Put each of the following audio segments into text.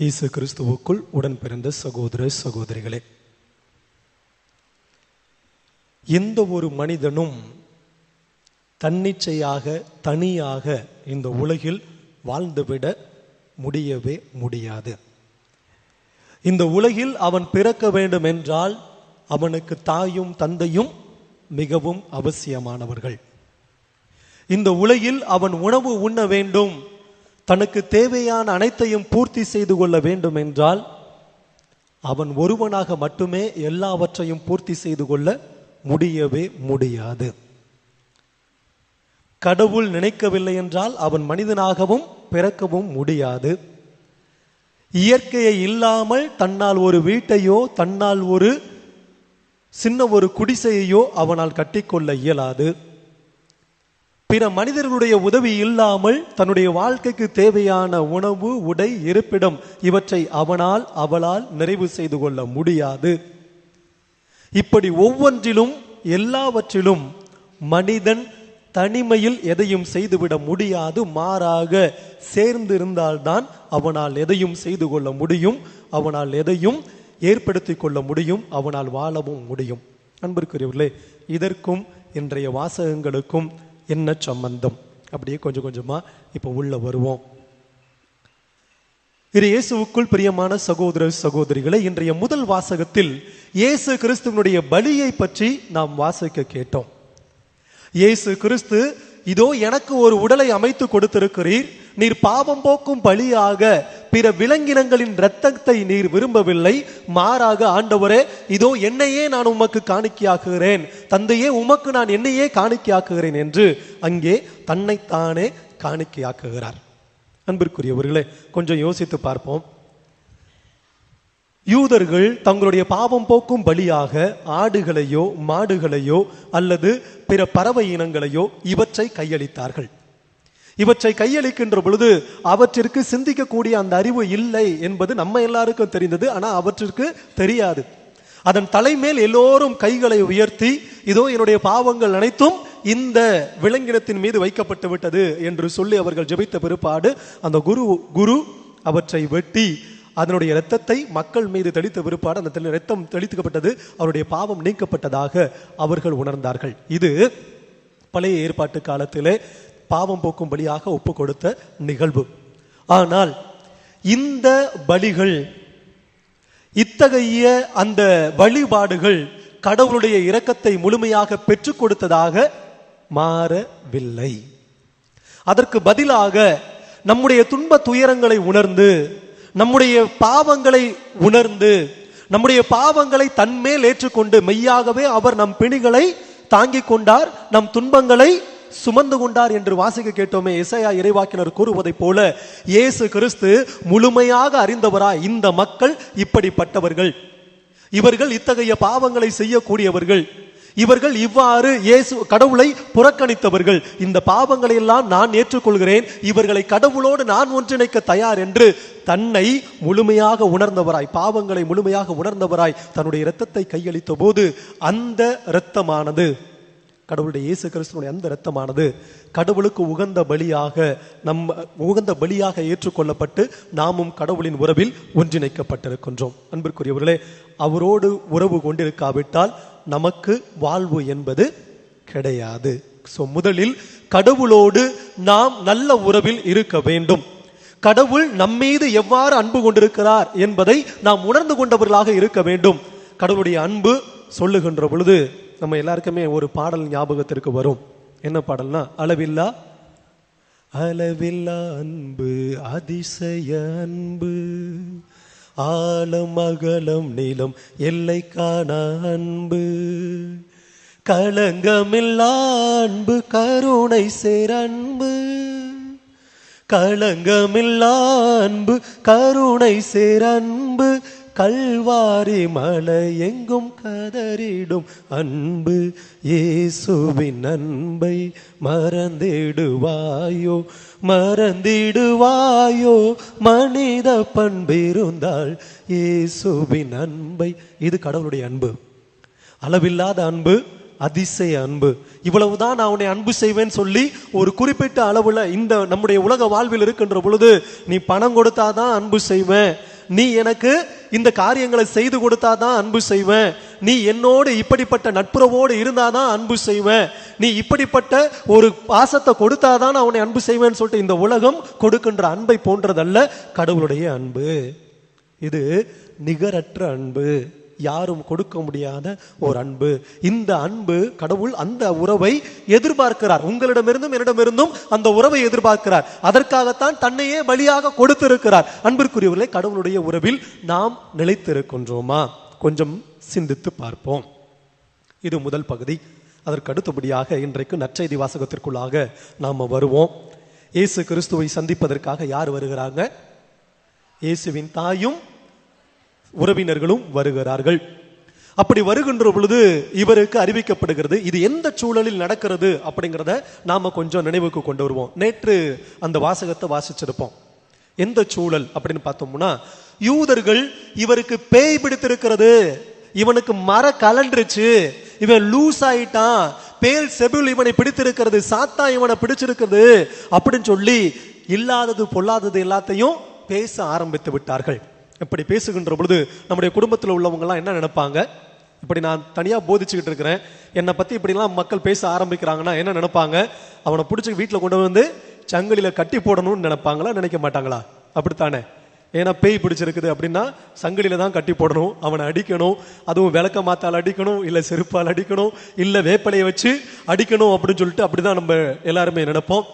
இயேசு கிறிஸ்துவுக்குள் உடன் பிறந்த சகோதர சகோதரிகளே எந்த ஒரு மனிதனும் தன்னிச்சையாக தனியாக இந்த உலகில் வாழ்ந்துவிட முடியவே முடியாது. இந்த உலகில் அவன் பிறக்க வேண்டும் என்றால் அவனுக்கு தாயும் தந்தையும் மிகவும் அவசியமானவர்கள். இந்த உலகில் அவன் உணவு உண்ண வேண்டும் தனக்கு தேவையான அனைத்தையும் பூர்த்தி செய்து கொள்ள வேண்டும் என்றால் அவன் ஒருவனாக மட்டுமே எல்லாவற்றையும் பூர்த்தி செய்து கொள்ள முடியவே முடியாது. கடவுள் நினைக்கவில்லை என்றால் அவன் மனிதனாகவும் பிறக்கவும் முடியாது. இயற்கையை இல்லாமல் தன்னால் ஒரு வீட்டையோ தன்னால் ஒரு சின்ன ஒரு குடிசையையோ அவனால் கட்டிக்கொள்ள இயலாது. பிற மனிதர்களுடைய உதவி இல்லாமல் தன்னுடைய வாழ்க்கைக்கு தேவையான உணவு உடை இருப்பிடம் இவற்றை அவனால் அவளால் நிறைவு செய்து கொள்ள முடியாது. இப்படி ஒவ்வொன்றிலும் எல்லாவற்றிலும் மனிதன் தனிமையில் எதையும் செய்துவிட முடியாது. மாறாக சேர்ந்து இருந்தால்தான் அவனால் எதையும் செய்து கொள்ள முடியும். அவனால் எதையும் ஏற்படுத்தி கொள்ள முடியும். அவனால் வாழவும் முடியும். அன்பிற்குரியவர்களே இதற்கும் இன்றைய வாசகங்களுக்கும் என்ன சம்பந்தம்? அப்படியே கொஞ்சம் கொஞ்சமா இப்போ உள்ள வருவோம். இது இயேசுவுக்குள் பிரியமான சகோதர சகோதரிகளை இன்றைய முதல் வாசகத்தில் இயேசு கிறிஸ்துவனுடைய பலியை பற்றி நாம் வாசிக்க கேட்டோம். இயேசு கிறிஸ்து இதோ எனக்கு ஒரு உடலை அமைத்து கொடுத்திருக்கிறீர் நீர் பாவம் போக்கும் பலியாக பிற விலங்கினங்களின் இரத்தத்தை நீர் விரும்பவில்லை. மாறாக ஆண்டவரே இதோ என்னையே நான் உமக்கு காணிக்கையாக்குகிறேன். தந்தையே உமக்கு நான் என்னையே காணிக்கையாக்குகிறேன் என்று அங்கே தன்னைத்தானே காணிக்கையாக்குகிறார். அன்பிற்குரியவர்களே கொஞ்சம் யோசித்து பார்ப்போம். யூதர்கள் தங்களுடைய பாவம் போக்கும் பலியாக ஆடுகளையோ மாடுகளையோ அல்லது பிற பறவை இனங்களையோ இவற்றை கையளித்தார்கள். இவற்றை கையளிக்கின்ற பொழுது அவற்றிற்கு சிந்திக்கக்கூடிய அந்த அறிவு இல்லை என்பது நம்ம எல்லாருக்கும் தெரிந்தது ஆனா அவற்றிற்கு தெரியாது. அதன் தலைமேல் எல்லோரும் கைகளை உயர்த்தி இதோ என்னுடைய பாவங்கள் அனைத்தும் இந்த விலங்கினத்தின் மீது வைக்கப்பட்டு விட்டது என்று சொல்லி அவர்கள் ஜெபித்த பிற்பாடு அந்த குரு குரு அவற்றை வெட்டி அதனுடைய இரத்தத்தை மக்கள் மீது தெளித்த பிற்பாடு அந்த தெளி- இரத்தம் தெளித்துக்கப்பட்டது அவருடைய பாவம் நீக்கப்பட்டதாக அவர்கள் உணர்ந்தார்கள். இது பழைய ஏற்பாட்டு காலத்திலே பாவம் போக்கும் பலியாக ஒப்பு கொடுத்த நிகழ்வு. ஆனால் இந்த பலிகள் இத்தகைய அந்த வழிபாடுகள் கடவுளுடைய இரக்கத்தை முழுமையாக பெற்றுக் கொடுத்ததாக மாறவில்லை. அதற்கு பதிலாக நம்முடைய துன்ப துயரங்களை உணர்ந்து நம்முடைய பாவங்களை உணர்ந்து நம்முடைய பாவங்களை தன்மேல் ஏற்றுக்கொண்டு மெய்யாகவே அவர் நம் பிணிகளை தாங்கிக் கொண்டார் நம் துன்பங்களை சுமந்து கொண்டார் என்று வாசிக்க கேட்டோமே. இசையா இறைவாக்கினர் கூறுவதைப் போல இயேசு கிறிஸ்து முழுமையாக அறிந்தவராய் இந்த மக்கள் இப்படிப்பட்டவர்கள். இவர்கள் இத்தகைய பாவங்களை செய்யக்கூடியவர்கள். இவர்கள் இவ்வாறு இயேசு கடவுளை புறக்கணித்தவர்கள். இந்த பாவங்களை எல்லாம் நான் ஏற்றுக்கொள்கிறேன். இவர்களை கடவுளோடு நான் ஒன்றிணைக்க தயார் என்று தன்னை முழுமையாக உணர்ந்தவராய் பாவங்களை முழுமையாக உணர்ந்தவராய் தன்னுடைய இரத்தத்தை கையளித்த போது அந்த இரத்தமானது. கடவுளுடைய இயேசு கிறிஸ்துவனுடைய அந்த இரத்தமானது கடவுளுக்கு உகந்த பலியாக நம் உகந்த பலியாக ஏற்றுக்கொள்ளப்பட்டு நாமும் கடவுளின் உறவில் ஒன்றிணைக்கப்பட்டிருக்கின்றோம். அன்பிற்குரியவர்களே அவரோடு உறவு கொண்டிருக்காவிட்டால் நமக்கு வாழ்வு என்பது கிடையாது. சோ முதலில் கடவுளோடு நாம் நல்ல உறவில் இருக்க வேண்டும். கடவுள் நம்மீது எவ்வாறு அன்பு கொண்டிருக்கிறார் என்பதை நாம் உணர்ந்து கொண்டவர்களாக இருக்க வேண்டும். கடவுளுடைய அன்பு சொல்லுகின்ற பொழுது நம்ம எல்லாருக்குமே ஒரு பாடல் ஞாபகத்திற்கு வரும். என்ன பாடல்னா அளவில்லா அளவில்லா அன்பு அதிசய அன்பு ஆழம் அகலம் நீளம் எல்லை காண அன்பு களங்கமில்லா அன்பு கருணை சேரன்பு களங்கமில்லா அன்பு கருணை சேரன்பு கல்வாரி மலை எங்கும் கதறிடும் அன்பு. இயேசுவின் அன்பை மறந்திடுவாயோ? மறந்திடுவாயோ? மனித பண்பிருந்தால் இயேசுவின் அன்பை. இது கடவுளுடைய அன்பு. அளவில்லாத அன்பு அதிசய அன்பு. இவ்வளவுதான் நான் உன்னை அன்பு செய்வேன்னு சொல்லி ஒரு குறிப்பிட்ட அளவுல இந்த நம்முடைய உலக வாழ்வில் இருக்கின்ற பொழுது நீ பணம் கொடுத்தாதான் அன்பு செய்வேன். நீ எனக்கு இந்த காரியங்களை செய்து கொடுத்தாதான் அன்பு செய்வேன். நீ என்னோடு இப்படிப்பட்ட நட்புறவோடு இருந்தாதான் அன்பு செய்வேன். நீ இப்படிப்பட்ட ஒரு பாசத்தை கொடுத்தாதான் நான் உன்னை அன்பு செய்வேன்னு சொல்லிட்டு இந்த உலகம் கொடுக்கின்ற அன்பை போன்றதல்ல கடவுளுடைய அன்பு. இது நிகரற்ற அன்பு. யாரும் கொடுக்க முடியாத ஒரு அன்பு. இந்த அன்பு கடவுள் அந்த உறவை எதிர்பார்க்கிறார். உங்களிடமிருந்தும் என்னிடமிருந்தும் அந்த உறவை எதிர்பார்க்கிறார். அதற்காகத்தான் தன்னையே பலியாக கொடுத்திருக்கிறார். அன்பிற்குரியவர்களை கடவுளுடைய உறவில் நாம் நிலைத்திருக்கின்றோமா? கொஞ்சம் சிந்தித்து பார்ப்போம். இது முதல் பகுதி. அதற்கு அடுத்தபடியாக இன்றைக்கு நற்செய்தி வாசகத்திற்குள்ளாக நாம வருவோம். இயேசு கிறிஸ்துவை சந்திப்பதற்காக யார் வருகிறாங்க? இயேசுவின் தாயும் உறவினர்களும் வருகிறார்கள். அப்படி வருகின்ற பொழுது இவருக்கு அறிவிக்கப்படுகிறது இது எந்த சூழலில் நடக்கிறது அப்படிங்கிறத நாம கொஞ்சம் நினைவுக்கு கொண்டு வருவோம். நேற்று அந்த வாசகத்தை வாசிச்சிருப்போம். எந்த சூழல் அப்படின்னு பார்த்தோம்னா யூதர்கள் இவருக்கு பேய் பிடித்திருக்கிறது இவனுக்கு மர கலண்டுருச்சு இவன் லூஸ் ஆயிட்டான் பேல் செபுல் இவனை பிடித்திருக்கிறது சாத்தா இவனை பிடிச்சிருக்கிறது அப்படின்னு சொல்லி இல்லாதது பொல்லாதது எல்லாத்தையும் பேச ஆரம்பித்து விட்டார்கள். இப்படி பேசுகின்ற பொழுது நம்முடைய குடும்பத்தில் உள்ளவங்கலாம் என்ன நினைப்பாங்க? இப்படி நான் தனியாக போதிச்சுக்கிட்டு இருக்கிறேன். என்னை பற்றி இப்படிலாம் மக்கள் பேச ஆரம்பிக்கிறாங்கன்னா என்ன நினைப்பாங்க? அவனை பிடிச்சி வீட்டில் கொண்டு வந்து சங்கலியில் கட்டி போடணும்னு நினைப்பாங்களா? நினைக்க மாட்டாங்களா? அப்படித்தானே. ஏன்னா பேய் பிடிச்சிருக்குது அப்படின்னா சங்கிலியில் தான் கட்டி போடணும். அவனை அடிக்கணும். அதுவும் விளக்க மாத்தால் அடிக்கணும் இல்லை செருப்பால் அடிக்கணும் இல்லை வேப்பலையை வச்சு அடிக்கணும் அப்படின்னு சொல்லிட்டு அப்படிதான் நம்ம எல்லாருமே நினைப்போம்.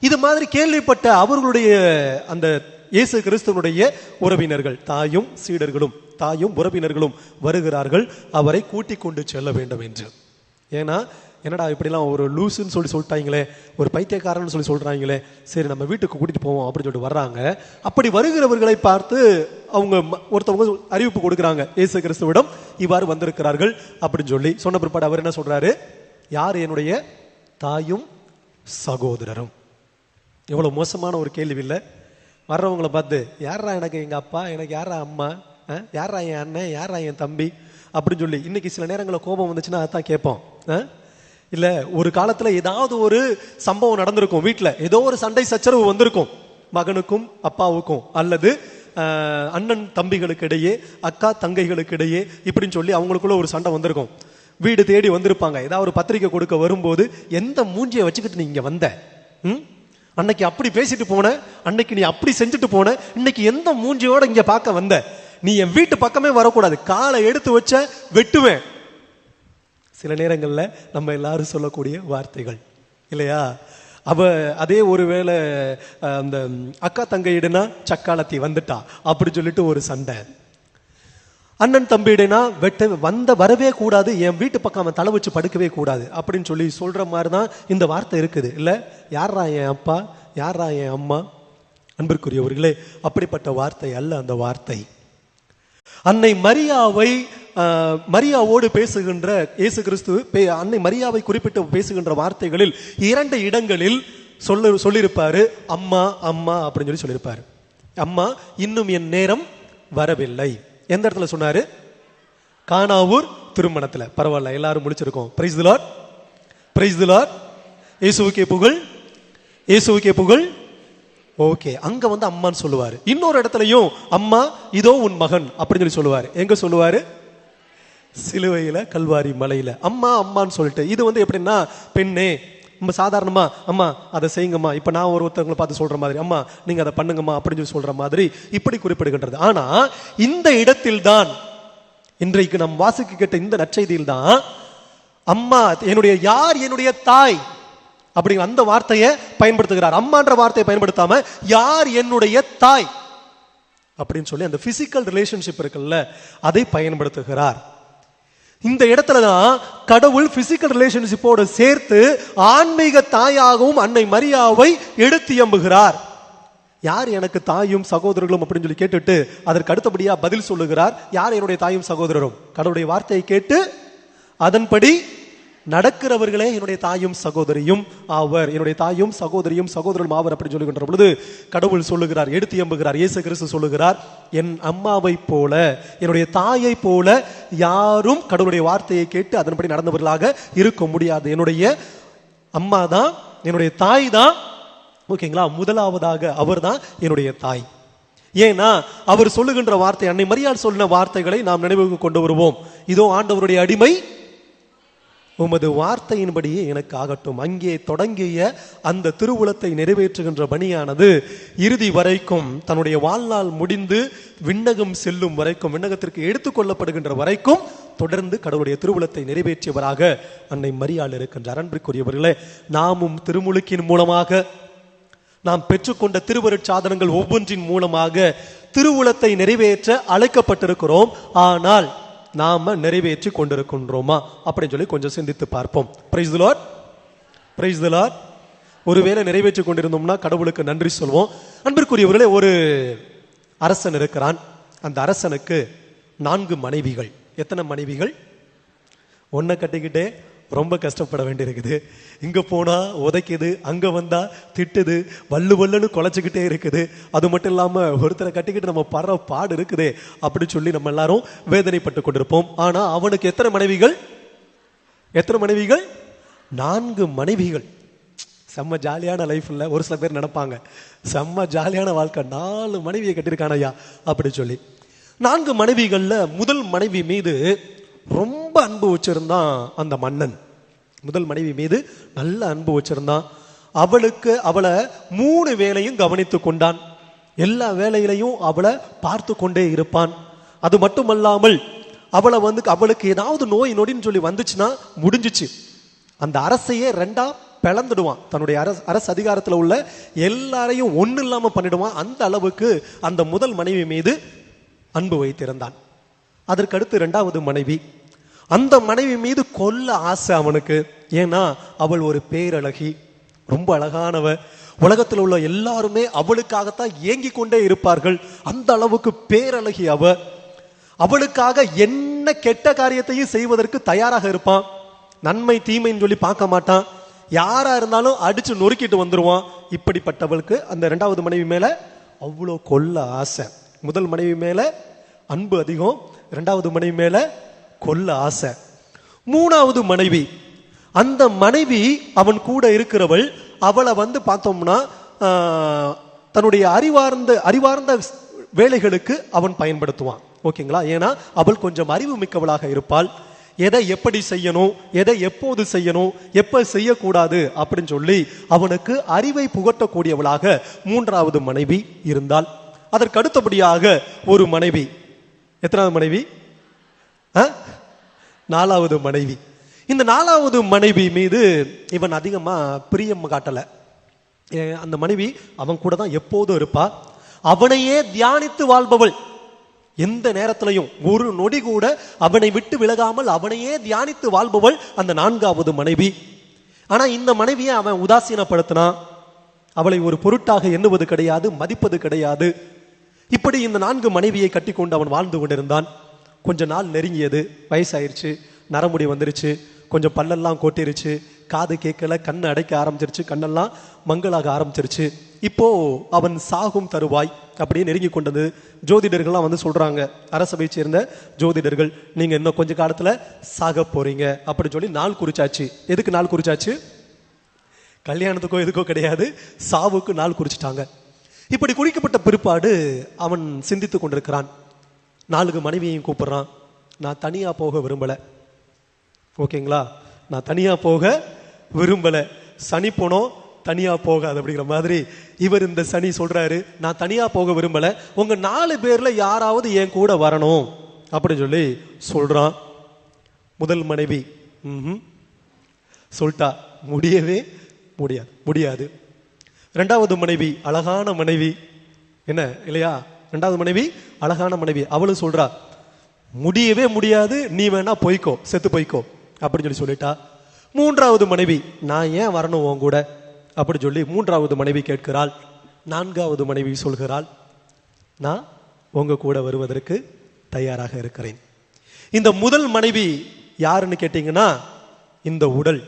இது மாதிரி கேள்விப்பட்ட அவர்களுடைய அந்த இயேசு கிறிஸ்துவனுடைய உறவினர்கள் தாயும் சீடர்களும் தாயும் உறவினர்களும் வருகிறார்கள். அவரை கூட்டிக் கொண்டு செல்ல வேண்டும் என்று. ஏன்னா என்னடா இப்படிலாம் ஒரு லூசுன்னு சொல்லி சொல்லிட்டாங்களே ஒரு பைத்தியக்காரன்னு சொல்லி சொல்றாங்களே சரி நம்ம வீட்டுக்கு கூட்டிட்டு போவோம் அப்படின்னு சொல்லிட்டு வர்றாங்க. அப்படி வருகிறவர்களை பார்த்து அவங்க ம- ஒருத்தவங்க அறிவிப்பு கொடுக்குறாங்க. இயேசு கிறிஸ்துவிடம் இவ்வாறு வந்திருக்கிறார்கள் அப்படின்னு சொல்லி சொன்ன பிற்பாடு அவர் என்ன சொல்றாரு? யார் என்னுடைய தாயும் சகோதரரும்? எவ்வளோ மோசமான ஒரு கேள்வி இல்லை வர்றவங்கள பார்த்து யாரா எனக்கு எங்கள் அப்பா? எனக்கு யாரா அம்மா? யாரா என் அண்ணன்? யாரா என் தம்பி? அப்படின்னு சொல்லி இன்னைக்கு சில நேரங்களில் கோபம் வந்துச்சுன்னா அதான் கேட்போம். இல்லை ஒரு காலத்தில் ஏதாவது ஒரு சம்பவம் நடந்திருக்கும் வீட்டில் ஏதோ ஒரு சண்டை சச்சரவு வந்திருக்கும். மகனுக்கும் அப்பாவுக்கும். அல்லது அண்ணன் தம்பிகளுக்கு இடையே அக்கா தங்கைகளுக்கு இடையே இப்படின்னு சொல்லி அவங்களுக்குள்ள ஒரு சண்டை வந்திருக்கும். வீடு தேடி வந்திருப்பாங்க. ஏதாவது ஒரு பத்திரிக்கை கொடுக்க வரும்போது எந்த மூஞ்சியை வச்சுக்கிட்டு நீ இங்கே வந்த? ம்? அன்னைக்கு அப்படி பேசிட்டு போன அன்னைக்கு நீ அப்படி செஞ்சுட்டு போன இன்னைக்கு எந்த மூஞ்சியோட இங்க பார்க்க வந்த? நீ என் வீட்டு பக்கமே வரக்கூடாது. காலை எடுத்து வச்ச வெட்டுவேன். சில நேரங்களில் நம்ம எல்லாரும் சொல்லக்கூடிய வார்த்தைகள். இல்லையா? அவ அதே ஒருவேளை அந்த அக்கா தங்கையிடனா சக்காலத்தி வந்துட்டா. அப்படி சொல்லிட்டு ஒரு சண்டை. அண்ணன் தம்பியிடனா வெட்ட வந்த வரவே கூடாது என் வீட்டு பக்கம் அவன் தலை வச்சு படுக்கவே கூடாது அப்படின்னு சொல்லி சொல்ற மாதிரி தான் இந்த வார்த்தை இருக்குது. இல்லை யாரா என் அப்பா? யாரா என் அம்மா? அன்பிற்குரியவர்களே அப்படிப்பட்ட வார்த்தை அல்ல அந்த வார்த்தை. அன்னை மரியாவை மரியாவோடு பேசுகின்ற இயேசு கிறிஸ்து பே- அன்னை மரியாவை குறிப்பிட்டு பேசுகின்ற வார்த்தைகளில் இரண்டு இடங்களில் சொல்ல சொல்லியிருப்பாரு. அம்மா அம்மா அப்படின்னு சொல்லி சொல்லியிருப்பாரு. அம்மா இன்னும் என் நேரம் வரவில்லை. எந்த இடத்துல சொன்னாரு? கானாவூர் திருமணத்தில். பரவாயில்ல எல்லாரும் முடிச்சிருக்கோம். பிரைஸ் திலார் பிரைஸ் திலார் இயேசுவுக்கே புகழ். இயேசுவுக்கே புகழ். ஓகே அங்க வந்து அம்மான்னு சொல்லுவார். இன்னொரு இடத்துலையும் அம்மா இதோ உன் மகன் அப்படின்னு சொல்லி சொல்லுவார். எங்க சொல்லுவார்? சிலுவையில் கல்வாரி மலையில். அம்மா அம்மான்னு சொல்லிட்டு. இது வந்து எப்படின்னா பெண்ணே நம்ம சாதாரணமா அம்மா அதை செய்யுங்கம்மா இப்போ நான் ஒரு ஒருத்தவங்களை பார்த்து சொல்ற மாதிரி அம்மா நீங்க அதை பண்ணுங்கம்மா அப்படின்னு சொல்லி சொல்ற மாதிரி இப்படி குறிப்பிடுகின்றது. ஆனா இந்த இடத்தில் தான் இன்றைக்கு நாம் வாசிக்க கேட்ட இந்த நற்செய்தியில் தான் அம்மா என்னுடைய யார் என்னுடைய தாய் அப்படிங்கிற அந்த வார்த்தையை பயன்படுத்துகிறார். அம்மான்ற வார்த்தையை பயன்படுத்தாம யார் என்னுடைய தாய் அப்படின்னு சொல்லி அந்த பிசிக்கல் ரிலேஷன்ஷிப் இருக்குல்ல அதை பயன்படுத்துகிறார். இந்த இடத்துல தான் கடவுள் பிசிக்கல் ரிலேஷன்ஷிப்போடு சேர்த்து ஆன்மீக தாயாகவும் அன்னை மரியாவை எடுத்து எம்புகிறார் யார் எனக்கு தாயும் சகோதரர்களும் அப்படின்னு சொல்லி கேட்டுட்டு அதற்கு அடுத்தபடியாக பதில் சொல்லுகிறார். யார் என்னுடைய தாயும் சகோதரரும்? கடவுளுடைய வார்த்தையை கேட்டு அதன்படி நடக்கிறவர்களே என்னுடைய தாயும் சகோதரியும் ஆவர். என்னுடைய தாயும் சகோதரியும் சகோதரரும் ஆவர் அப்படி சொல்லுகின்ற பொழுது கடவுள் சொல்லுகிறார் எடுத்து எம்புகிறார் இயேசு கிறிஸ்து சொல்லுகிறார் என் அம்மாவை போல என்னுடைய தாயை போல யாரும் கடவுளுடைய வார்த்தையை கேட்டு அதன்படி நடந்தவர்களாக இருக்க முடியாது. என்னுடைய அம்மா தான் என்னுடைய தாய் தான். ஓகேங்களா? முதலாவதாக அவர்தான் என்னுடைய தாய். ஏன்னா அவர் சொல்லுகின்ற வார்த்தை அன்னை மரியாள் சொன்ன வார்த்தைகளை நாம் நினைவுக்கு கொண்டு வருவோம். இதோ ஆண்டவருடைய அடிமை உமது வார்த்தையின்படியே எனக்கு ஆகட்டும் அங்கே தொடங்கிய அந்த திருவுளத்தை நிறைவேற்றுகின்ற பணியானது இறுதி வரைக்கும் தன்னுடைய வாழ்நாள் முடிந்து விண்ணகம் செல்லும் வரைக்கும் விண்ணகத்திற்கு எடுத்துக்கொள்ளப்படுகின்ற வரைக்கும் தொடர்ந்து கடவுளுடைய திருவுளத்தை நிறைவேற்றியவராக அன்னை மரியாள் இருக்கின்றார். அன்பிற்குரியவர்களே நாமும் திருமுழுக்கின் மூலமாக நாம் பெற்றுக்கொண்ட திருவருட் சாதனங்கள் ஒவ்வொன்றின் மூலமாக திருவுளத்தை நிறைவேற்ற அழைக்கப்பட்டிருக்கிறோம். ஆனால் நாம நிறைவேற்றி கொண்டிருக்கின்றோமா? அப்படின்னு சொல்லி கொஞ்சம் சிந்தித்து பார்ப்போம். பிரைஸ் திலார் பிரைஸ் திலார் ஒருவேளை நிறைவேற்றி கொண்டிருந்தோம்னா கடவுளுக்கு நன்றி சொல்வோம். அன்பிற்குரியவர்களே ஒரு அரசன் இருக்கிறான். அந்த அரசனுக்கு நான்கு மனைவிகள். எத்தனை மனைவிகள்? ஒன்றை கட்டிக்கிட்டே ரொம்ப கஷ்டப்பட வேண்டியிருக்குது. இங்கே போனால் உதைக்குது அங்கே வந்தால் திட்டுது வல்லு வல்லுன்னு குலைச்சிக்கிட்டே இருக்குது. அது மட்டும் இல்லாமல் ஒருத்தரை கட்டிக்கிட்டு நம்ம படுற பாடு இருக்குதே அப்படின்னு சொல்லி நம்ம எல்லாரும் வேதனைப்பட்டு கொண்டிருப்போம். ஆனால் அவனுக்கு எத்தனை மனைவிகள்? எத்தனை மனைவிகள்? நான்கு மனைவிகள். செம்ம ஜாலியான லைஃப் இல்லை ஒரு சில பேர் நினைப்பாங்க செம்ம ஜாலியான வாழ்க்கை நாலு மனைவியை கட்டியிருக்கான ஐயா அப்படின்னு சொல்லி. நான்கு மனைவிகளில் முதல் மனைவி மீது ரொம்ப அன்பு வச்சிருந்தான் அந்த மன்னன். முதல் மனைவி மீது நல்ல அன்பு வச்சிருந்தான். அவளுக்கு அவளை மூணு வேலையும் கவனித்து கொண்டான். எல்லா வேலையிலையும் அவளை பார்த்து கொண்டே இருப்பான். அது மட்டுமல்லாமல் அவளை வந்து அவளுக்கு ஏதாவது நோய் நொடின்னு சொல்லி வந்துச்சுன்னா முடிஞ்சிச்சு. அந்த அரசையே ரெண்டா பிளந்துடுவான். தன்னுடைய அரசு அரசு அதிகாரத்தில் உள்ள எல்லாரையும் ஒன்றும் இல்லாமல் பண்ணிடுவான். அந்த அளவுக்கு அந்த முதல் மனைவி மீது அன்பு வைத்திருந்தான். அதற்கடுத்து இரண்டாவது மனைவி. அந்த மனைவி மீது கொல்ல ஆசை அவனுக்கு. ஏன்னா அவள் ஒரு பேரழகி. ரொம்ப அழகானவ. உலகத்தில் உள்ள எல்லாருமே அவளுக்காகத்தான் ஏங்கி கொண்டே இருப்பார்கள். அந்த அளவுக்கு பேரழகி அவ. அவளுக்காக என்ன கெட்ட காரியத்தையும் செய்வதற்கு தயாராக இருப்பான். நன்மை தீமைன்னு சொல்லி பார்க்க மாட்டான். யாரா இருந்தாலும் அடிச்சு நொறுக்கிட்டு வந்துருவான். இப்படிப்பட்டவளுக்கு அந்த இரண்டாவது மனைவி மேல அவ்வளோ கொல்ல ஆசை. முதல் மனைவி மேல அன்பு அதிகம். இரண்டாவது மனைவி மேல கொல்ல ஆசை. மூணாவது மனைவி. அந்த மனைவி அவன் கூட இருக்கிறவள் அவளை வந்து பார்த்தோம்னா ஆஹ், தன்னுடைய அறிவார்ந்த அறிவார்ந்த வேலைகளுக்கு அவன் பயன்படுத்துவான். ஓகேங்களா? ஏன்னா அவள் கொஞ்சம் அறிவு மிக்கவளாக இருப்பாள். எதை எப்படி செய்யணும் எதை எப்போது செய்யணும் எப்போ செய்யக்கூடாது அப்படின்னு சொல்லி அவனுக்கு அறிவை புகட்டக்கூடியவளாக மூன்றாவது மனைவி இருந்தாள். அதற்கு அடுத்தபடியாக ஒரு மனைவி. எத்தனாவது மனைவி? நாலாவது மனைவி. இந்த நாலாவது மனைவி மீது இவன் அதிகமாக பிரியம் காட்டலை. ஏ, அந்த மனைவி அவன் கூட தான் எப்போதும் இருப்பா. அவனையே தியானித்து வாழ்பவள். எந்த நேரத்திலையும் ஒரு நொடி கூட அவனை விட்டு விலகாமல் அவனையே தியானித்து வாழ்பவள் அந்த நான்காவது மனைவி. ஆனால் இந்த மனைவியை அவன் உதாசீனப்படுத்தினான் அவளை ஒரு பொருட்டாக எண்ணுவது கிடையாது மதிப்பது கிடையாது. இப்படி இந்த நான்கு மனைவியை கட்டிக்கொண்டு அவன் வாழ்ந்து கொண்டிருந்தான். கொஞ்ச நாள் நெருங்கியது வயசாயிருச்சு நரமுடி வந்துருச்சு கொஞ்சம் பல்லெல்லாம் கொட்டிருச்சு காது கேட்கல கண் அடைக்க ஆரம்பிச்சிருச்சு கண்ணெல்லாம் மங்களாக ஆரம்பிச்சிருச்சு. இப்போ அவன் சாகும் தருவாய் அப்படியே நெருங்கி கொண்டது. ஜோதிடர்கள்லாம் வந்து சொல்றாங்க அரசபை சேர்ந்த ஜோதிடர்கள் நீங்க இன்னும் கொஞ்ச காலத்துல சாக போறீங்க அப்படி சொல்லி நாள் குறிச்சாச்சு. எதுக்கு நாள் குறிச்சாச்சு? கல்யாணத்துக்கோ எதுக்கோ கிடையாது சாவுக்கு நாள் குறிச்சிட்டாங்க. இப்படி குறிக்கப்பட்ட பிற்பாடு அவன் சிந்தித்துக் கொண்டிருக்கிறான். நாளுக்கு மனைவியையும் கூப்பிட்றான். நான் தனியாக போக விரும்பலை. ஓகேங்களா? நான் தனியாக போக விரும்பலை. சனி போனோம் தனியாக போகாது அப்படிங்கிற மாதிரி இவர் இந்த சனி சொல்கிறாரு நான் தனியாக போக விரும்பலை. உங்கள் நாலு பேரில் யாராவது என் கூட வரணும் அப்படின்னு சொல்லி சொல்கிறான் முதல் மனைவி. ம் சொல்லிட்டா முடியவே முடியாது. முடியாது. ரெண்டாவது மனைவி அழகான மனைவி. என்ன இல்லையா? ரெண்டாவது மனைவி அழகான மனைவி. அவளும் சொல்றா முடியவே முடியாது நீ வேணா போய்க்கோ செத்து போய்க்கோ அப்படின்னு சொல்லி சொல்லிட்டா. மூன்றாவது மனைவி நான் ஏன் வரணும் உன் கூட? அப்படி சொல்லி மூன்றாவது மனைவி கேட்கிறாள். நான்காவது மனைவி சொல்கிறாள் நான் உங்க கூட வருவதற்கு தயாராக இருக்கிறேன். இந்த முதல் மனைவி யாருன்னு கேட்டீங்கன்னா இந்த உடல்.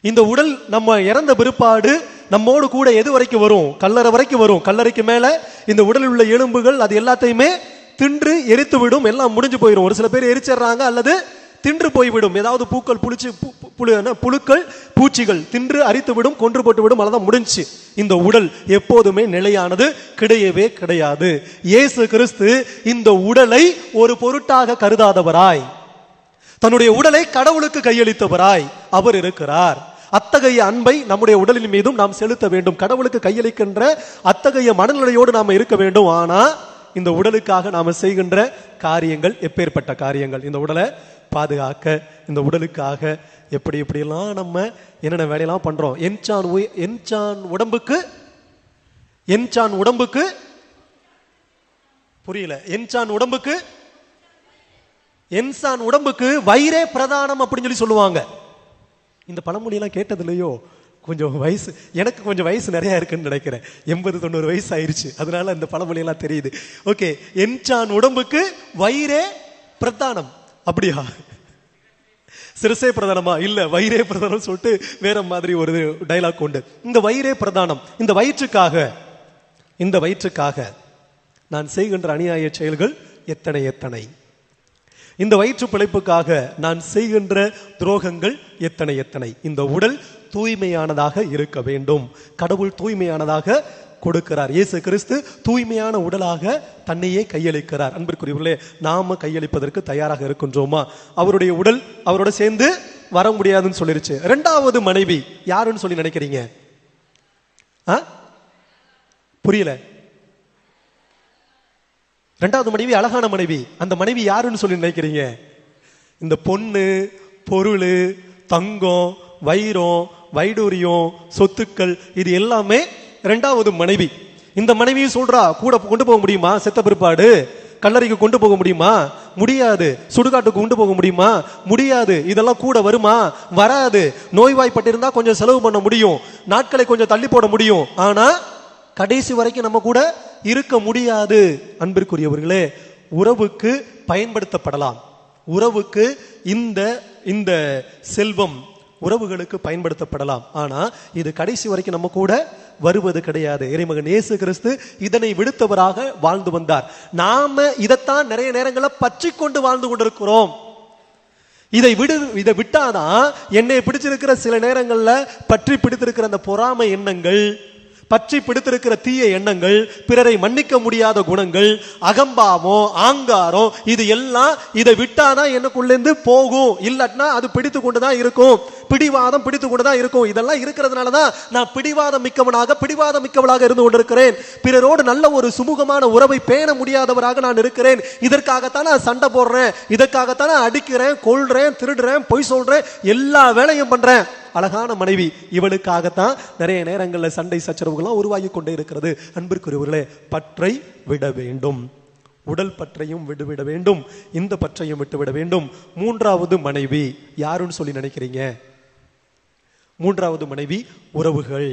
இந்த உடல் நம்ம இறந்த பிற்பாடு நம்மோடு கூட எது வரைக்கும் வரும்? கல்லறை வரைக்கும் வரும். கல்லறைக்கு மேல இந்த உடலில் உள்ள எலும்புகள் அது எல்லாத்தையுமே தின்று எரித்து விடும் எல்லாம் முடிஞ்சு போயிடும் ஒரு சில பேர் எரிச்சிடுறாங்க அல்லது தின்று போய்விடும். ஏதாவது பூக்கள் புளிச்சு பு- புழு புழுக்கள் பூச்சிகள் தின்று அரித்து விடும் கொன்று போட்டு விடும் அதான் முடிஞ்சு. இந்த உடல் எப்போதுமே நிலையானது கிடையவே கிடையாது. இயேசு கிறிஸ்து இந்த உடலை ஒரு பொருட்டாக கருதாதவராய். தன்னுடைய உடலை கடவுளுக்கு கையளித்தவராய். அவர் இருக்கிறார். அத்தகைய அன்பை நம்முடைய உடலின் மீதும் நாம் செலுத்த வேண்டும். கடவுளுக்கு கையளிக்கின்ற அத்தகைய மனநிலையோடு நாம் இருக்க வேண்டும். ஆனா இந்த உடலுக்காக நாம் செய்கின்ற காரியங்கள் எப்பேற்பட்ட காரியங்கள். இந்த உடலை பாதுகாக்க இந்த உடலுக்காக எப்படி எப்படியெல்லாம் நம்ம என்னென்ன வேலையெல்லாம் பண்றோம். என்சான் உயி- என்சான் உடம்புக்கு என்சான் உடம்புக்கு புரியல. என்சான் உடம்புக்கு என்சான் உடம்புக்கு வயிறே பிரதானம் அப்படின்னு சொல்லி சொல்லுவாங்க. இந்த பழமொழியெல்லாம் கேட்டதில்லையோ? கொஞ்சம் வயசு எனக்கு கொஞ்சம் வயசு நிறையா இருக்குன்னு நினைக்கிறேன். எண்பது தொண்ணூறு வயசு ஆயிடுச்சு அதனால இந்த பழமொழியெல்லாம் தெரியுது. ஓகே என்சான் உடம்புக்கு வயிறே பிரதானம். அப்படியா? சிறுசே பிரதானமா? இல்ல வயிறே பிரதானம் சொல்லிட்டு வேற மாதிரி ஒரு டைலாக் உண்டு. இந்த வயிறே பிரதானம். இந்த வயிற்றுக்காக இந்த வயிற்றுக்காக நான் செய்கின்ற அநியாய செயல்கள் எத்தனை எத்தனை? இந்த வயிற்று பிழைப்புக்காக நான் செய்கின்ற துரோகங்கள் எத்தனை எத்தனை. இந்த உடல் தூய்மையானதாக இருக்க வேண்டும். கடவுள் தூய்மையானதாக கொடுக்கிறார். இயேசு கிறிஸ்து தூய்மையான உடலாக தன்னையே கையளிக்கிறார். அன்பிற்குரியவர்களே நாம கையளிப்பதற்கு தயாராக இருக்கின்றோமா? அவருடைய உடல் அவரோட சேர்ந்து வர முடியாதுன்னு சொல்லிருச்சு. ரெண்டாவது மனைவி யாருன்னு சொல்லி நினைக்கிறீங்க? ஆ? புரியல. ரெண்டாவது மனைவி அழகான மனைவி. அந்த மனைவி யாருன்னு சொல்லி நினைக்கிறீங்க? இந்த பொண்ணு பொருள் தங்கம் வைரம் வைடூரியம் சொத்துக்கள் இது எல்லாமே ரெண்டாவது மனைவி. இந்த மனைவியும் சொல்றா கூட கொண்டு போக முடியுமா? செத்த பிற்பாடு. கல்லறைக்கு கொண்டு போக முடியுமா? முடியாது. சுடுகாட்டுக்கு கொண்டு போக முடியுமா? முடியாது. இதெல்லாம் கூட வருமா? வராது. நோய்வாய்ப்பட்டிருந்தா கொஞ்சம் செலவு பண்ண முடியும். நாட்களை கொஞ்சம் தள்ளி போட முடியும். ஆனா கடைசி வரைக்கும் நம்ம கூட இருக்க முடியாது. அன்பிற்குரியவர்களே உறவுக்கு பயன்படுத்தப்படலாம். உறவுக்கு இந்த இந்த செல்வம் உறவுகளுக்கு பயன்படுத்தப்படலாம். ஆனா இது கடைசி வரைக்கும் நம்ம கூட வருவது கிடையாது. இறைமகன் இயேசு கிறிஸ்து இதனை விடுத்தவராக வாழ்ந்து வந்தார். நாம இதைத்தான் நிறைய நேரங்களை பற்றி கொண்டு வாழ்ந்து கொண்டிருக்கிறோம். இதை விடு இதை விட்டாதான் என்னை பிடிச்சிருக்கிற சில நேரங்களில் பற்றி பிடித்திருக்கிற அந்த பொறாமை எண்ணங்கள் பற்றி பிடித்திருக்கிற தீய எண்ணங்கள் பிறரை மன்னிக்க முடியாத குணங்கள் அகம்பாவம் ஆங்காரம் இது எல்லாம் இதை விட்டாதான் எனக்குள்ளேருந்து போகும். இல்லாட்டினா அது பிடித்து கொண்டுதான் இருக்கும். பிடிவாதம் பிடித்து கொண்டுதான் இருக்கும். இதெல்லாம் இருக்கிறதுனால தான் நான் பிடிவாதம் மிக்கவனாக பிடிவாதம் மிக்கவளாக இருந்து கொண்டிருக்கிறேன். பிறரோடு நல்ல ஒரு சுமூகமான உறவை பேண முடியாதவராக நான் இருக்கிறேன். இதற்காகத்தான் நான் சண்டை போடுறேன். இதற்காகத்தான் நான் அடிக்கிறேன் கொள்றேன் திருடுறேன் பொய் சொல்றேன் எல்லா வேலையும் பண்றேன். அழகான மனைவி இவளுக்காகத்தான் நிறைய நேரங்களில் சண்டை சச்சரவுகள்லாம் உருவாகி கொண்டே இருக்கிறது. அன்பிற்குரியவர்களே பற்றை விட வேண்டும். உடல் பற்றையும் விட்டுவிட வேண்டும். இந்த பற்றையும் விட்டுவிட வேண்டும். மூன்றாவது மனைவி யாருன்னு சொல்லி நினைக்கிறீங்க? மூன்றாவது மனைவி உறவுகள்.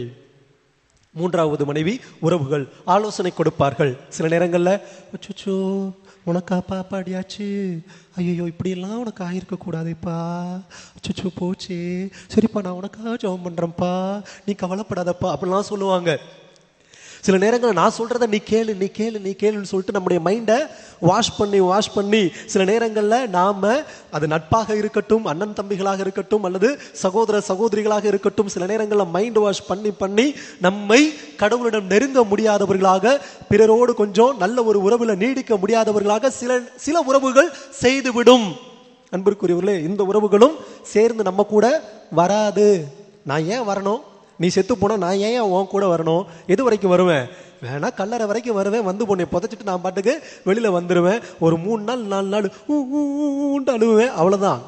மூன்றாவது மனைவி உறவுகள். ஆலோசனை கொடுப்பார்கள். சில நேரங்களில் அச்சோ உனக்கா பாப்பாடியாச்சு ஐயோ இப்படியெல்லாம் உனக்கு ஆயிருக்க கூடாதேப்பா அச்சோ போச்சே. சரிப்பா நான் உனக்காக ஜெபம் பண்றேன்ப்பா. நீ கவலைப்படாதப்பா. அப்படிலாம் சொல்லுவாங்க. சில நேரங்களில் நான் சொல்கிறத நீ கேளு நீ கேளு நீ கேளுன்னு சொல்லிட்டு நம்முடைய மைண்டை வாஷ் பண்ணி வாஷ் பண்ணி சில நேரங்களில் நாம அது நட்பாக இருக்கட்டும் அண்ணன் தம்பிகளாக இருக்கட்டும் அல்லது சகோதர சகோதரிகளாக இருக்கட்டும் சில நேரங்களில் மைண்ட் வாஷ் பண்ணி பண்ணி நம்மை கடவுளிடம் நெருங்க முடியாதவர்களாக பிறரோடு கொஞ்சம் நல்ல ஒரு உறவுல நீடிக்க முடியாதவர்களாக சில சில உறவுகள் செய்துவிடும். அன்பிற்குரியவர்களே இந்த உறவுகளும் சேர்ந்து நம்ம கூட வராது. நான் ஏன் வரணும்? நீ செத்து போனால் நான் ஏன் உன் கூட வரணும்? எது வரைக்கும் வருவேன்? வேணா கல்லறை வரைக்கும் வருவேன். வந்து பொண்ணை புதைச்சிட்டு நான் பாட்டுக்கு வெளியில் வந்துடுவேன் ஒரு மூணு நாள் நாலு நாள் ஊ, ஊன்ட்டு அழுவேன். அவ்வளோதான்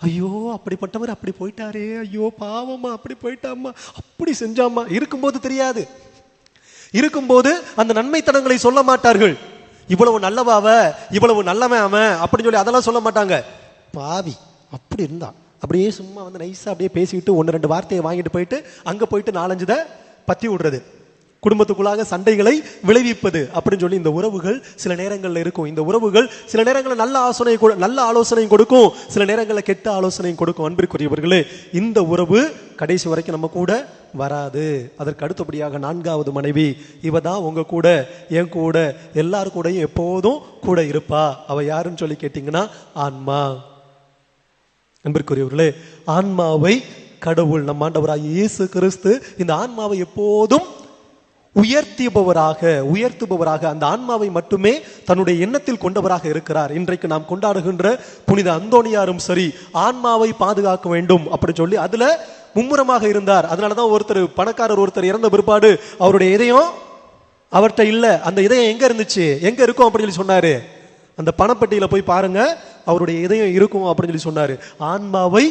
ஐயோ அப்படிப்பட்டவர் அப்படி போயிட்டாரே. ஐயோ பாவம்மா அப்படி போயிட்டாமா அப்படி செஞ்சாமா இருக்கும்போது தெரியாது. இருக்கும்போது அந்த நன்மைத்தனங்களை சொல்ல மாட்டார்கள். இவ்வளவு நல்லவாவ இவ்வளவு நல்லவன் அவன் அப்படின்னு சொல்லி அதெல்லாம் சொல்ல மாட்டாங்க. பாவி அப்படி இருந்தான். அப்படியே சும்மா வந்து நைஸாக அப்படியே பேசிக்கிட்டு ஒன்று ரெண்டு வார்த்தையை வாங்கிட்டு போயிட்டு அங்கே போயிட்டு நாலஞ்சுத பற்றி விடுறது. குடும்பத்துக்குள்ளாக சண்டைகளை விளைவிப்பது அப்படின்னு சொல்லி இந்த உறவுகள் சில நேரங்களில் இருக்கும். இந்த உறவுகள் சில நேரங்களில் நல்ல ஆலோசனை நல்ல ஆலோசனையும் கொடுக்கும். சில நேரங்களில் கெட்ட ஆலோசனையும் கொடுக்கும். அன்பிற்குரியவர்களே இந்த உறவு கடைசி வரைக்கும் நம்ம கூட வராது. அதற்கு அடுத்தபடியாக நான்காவது மனைவி இவ தான் உங்க கூட என் கூட எல்லார் கூடயும் எப்போதும் கூட இருப்பா. அவ யாருன்னு சொல்லி கேட்டிங்கன்னா ஆன்மா. அன்பிற்குரியவர்களே ஆன்மாவை கடவுள் நம் ஆண்டவராக இயேசு கிறிஸ்து இந்த ஆன்மாவை எப்போதும் உயர்த்திபவராக உயர்த்துபவராக அந்த ஆன்மாவை மட்டுமே தன்னுடைய எண்ணத்தில் கொண்டவராக இருக்கிறார். இன்றைக்கு நாம் கொண்டாடுகின்ற புனித அந்தோணியாரும் சரி ஆன்மாவை பாதுகாக்க வேண்டும் அப்படி சொல்லி அதுல மும்முரமாக இருந்தார். அதனாலதான் ஒருத்தர் பணக்காரர் ஒருத்தர் இறந்த பிற்பாடு அவருடைய இதயம் அவர்கிட்ட இல்ல. அந்த இதயம் எங்க இருந்துச்சு? எங்க இருக்கும் அப்படின்னு சொல்லி சொன்னாரு. அந்த பணப்பெட்டியில போய் பாருங்க அவருடைய இதயம் இருக்கும் அப்படின்னு சொல்லி சொன்னாரு. ஆன்மாவை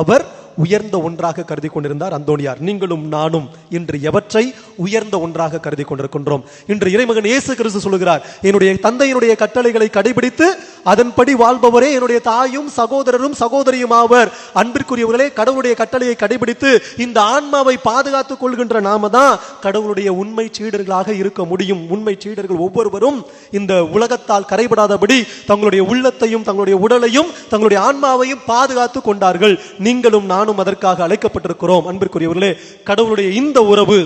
அவர் உயர்ந்த ஒன்றாக கருதி கொண்டிருந்தார் அந்தோணியார் நீங்களும் நானும் இன்று எவற்றை உயர்ந்த ஒன்றாக கருதி கொண்டிருக்கின்றோம்? இன்று இறைமகன் இயேசு கிறிஸ்து சொல்லுகிறார் என்னுடைய தந்தையினுடைய கட்டளைகளை கடைபிடித்து அதன்படி வாழ்பவரே என்னுடைய தாயும் சகோதரரும் சகோதரியும் ஆவர் அன்பிற்குரியவர்களே கடவுளுடைய கட்டளையை கடைபிடித்து இந்த ஆன்மாவை பாதுகாத்துக் கொள்கின்ற நாம தான் கடவுளுடைய உண்மை சீடர்களாக இருக்க முடியும். உண்மை சீடர்கள் ஒவ்வொருவரும் இந்த உலகத்தால் கரைபடாதபடி தங்களுடைய உள்ளத்தையும் தங்களுடைய உடலையும் தங்களுடைய ஆன்மாவையும் பாதுகாத்து கொண்டார்கள். நீங்களும் நானும் அதற்காக அழைக்கப்பட்டிருக்கிறோம். அன்பிற்குரியவர்களே கடவுளுடைய இந்த உறவு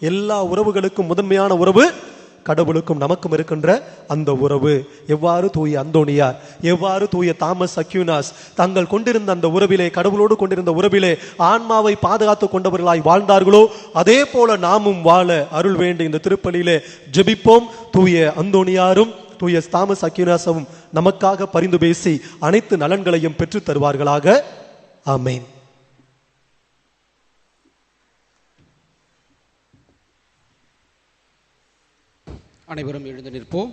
எல்லா உறவுகளுக்கும் முதன்மையான உறவு கடவுளுக்கும் நமக்கும் இருக்கின்ற அந்த உறவு. எவ்வாறு தூய அந்தோனியார் எவ்வாறு தூய தாமஸ் அக்யூனாஸ் தங்கள் கொண்டிருந்த அந்த உறவிலே கடவுளோடு கொண்டிருந்த உறவிலே ஆன்மாவை பாதுகாத்து கொண்டவர்களாய் வாழ்ந்தார்களோ அதே போல நாமும் வாழ அருள் வேண்டும் இந்த திருப்பலியிலே ஜெபிப்போம். தூய அந்தோணியாரும் தூய தாமஸ் அக்யூனாஸும் நமக்காக பரிந்து பேசி அனைத்து நலன்களையும் பெற்றுத் தருவார்களாக. ஆமேன். அனைவரும் எழுந்து நிற்போம்.